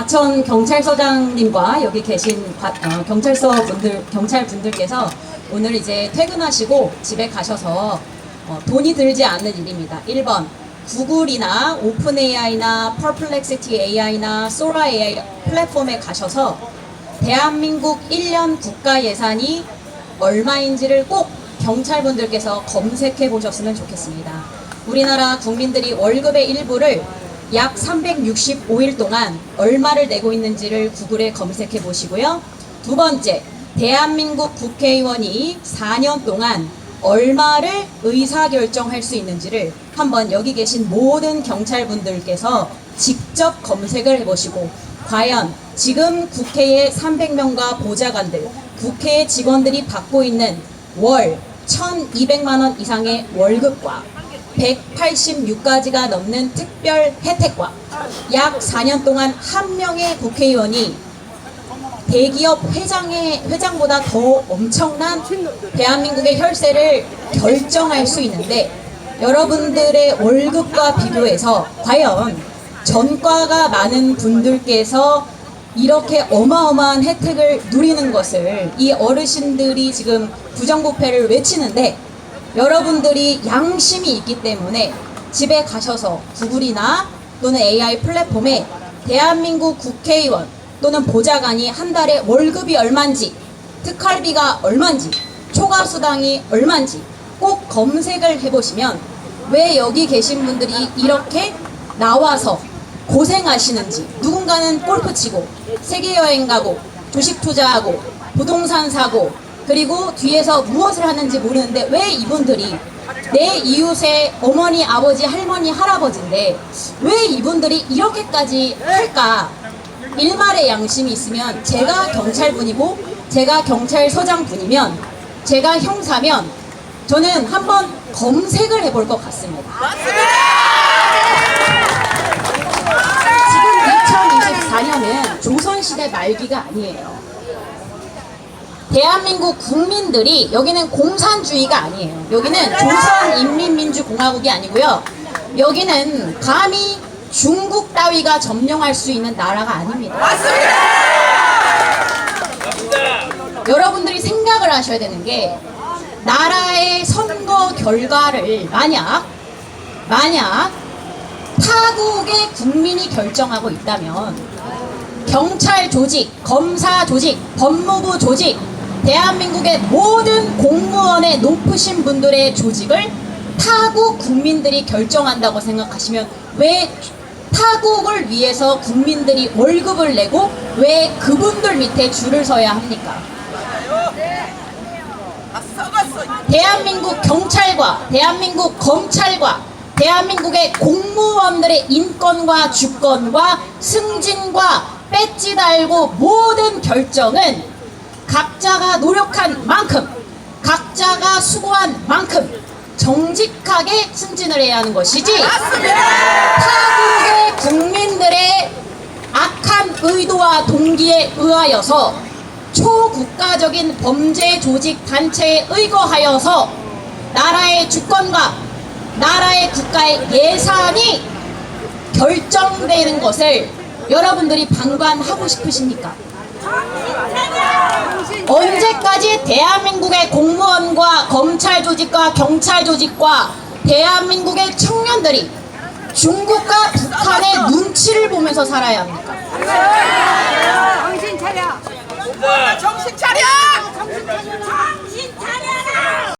과천 경찰서장님과 여기 계신 과- 어, 경찰서 분들 경찰 분들께서 오늘 이제 퇴근하시고 집에 가셔서 어, 돈이 들지 않는 일입니다. 1번 구글이나 오픈 AI나 퍼플렉시티 AI나 소라 AI 플랫폼에 가셔서 대한민국 1년 국가 예산이 얼마인지를 꼭 경찰분들께서 검색해 보셨으면 좋겠습니다. 우리나라 국민들이 월급의 일부를 약 365일 동안 얼마를 내고 있는지를 구글에 검색해 보시고요. 두 번째, 대한민국 국회의원이 4년 동안 얼마를 의사결정할 수 있는지를 한번 여기 계신 모든 경찰분들께서 직접 검색을 해보시고 과연 지금 국회의 300명과 보좌관들, 국회 직원들이 받고 있는 월 1,200만 원 이상의 월급과 186가지가 넘는 특별 혜택과 약 4년 동안 한 명의 국회의원이 대기업 회장의 회장보다 더 엄청난 대한민국의 혈세를 결정할 수 있는데 여러분들의 월급과 비교해서 과연 전과가 많은 분들께서 이렇게 어마어마한 혜택을 누리는 것을 이 어르신들이 지금 부정부패를 외치는데 여러분들이 양심이 있기 때문에 집에 가셔서 구글이나 또는 AI 플랫폼에 대한민국 국회의원 또는 보좌관이 한 달에 월급이 얼만지 특활비가 얼만지 초과수당이 얼만지 꼭 검색을 해보시면 왜 여기 계신 분들이 이렇게 나와서 고생하시는지 누군가는 골프 치고 세계 여행 가고 주식 투자하고 부동산 사고 그리고 뒤에서 무엇을 하는지 모르는데 왜 이분들이 내 이웃의 어머니 아버지 할머니 할아버지인데 왜 이분들이 이렇게까지 할까 일말의 양심이 있으면 제가 경찰분이고 제가 경찰서장분이면 제가 형사면 저는 한번 검색을 해볼 것 같습니다. 지금 2024년은 조선시대 말기가 아니에요. 대한민국 국민들이 여기는 공산주의가 아니에요. 여기는 조선인민민주공화국이 아니고요. 여기는 감히 중국 따위가 점령할 수 있는 나라가 아닙니다. 여러분들이 생각을 하셔야 되는 게 나라의 선거 결과를 만약 만약 타국의 국민이 결정하고 있다면 경찰 조직, 검사 조직, 법무부 조직, 대한민국의 모든 공무원의 높으신 분들의 조직을 타국 국민들이 결정한다고 생각하시면 왜 타국을 위해서 국민들이 월급을 내고 왜 그분들 밑에 줄을 서야 합니까? 대한민국 경찰과 대한민국 검찰과 대한민국의 공무원들의 인권과 주권과 승진과 배지 달고 모든 결정은 각자가 노력한 만큼 각자가 수고한 만큼 정직하게 승진을 해야 하는 것이지. 타국의 국민들의 악한 의도와 동기에 의하여서 초국가적인 범죄 조직 단체에 의거하여서 나라의 주권과 나라의 국가의 예산이 결정되는 것을 여러분들이 방관하고 싶으십니까? 언제까지 대한민국의 공무원과 검찰 조직과 경찰 조직과 대한민국의 청년들이 중국과 북한의 눈치를 보면서 살아야 합니까? 정신 차려. 정신 차려!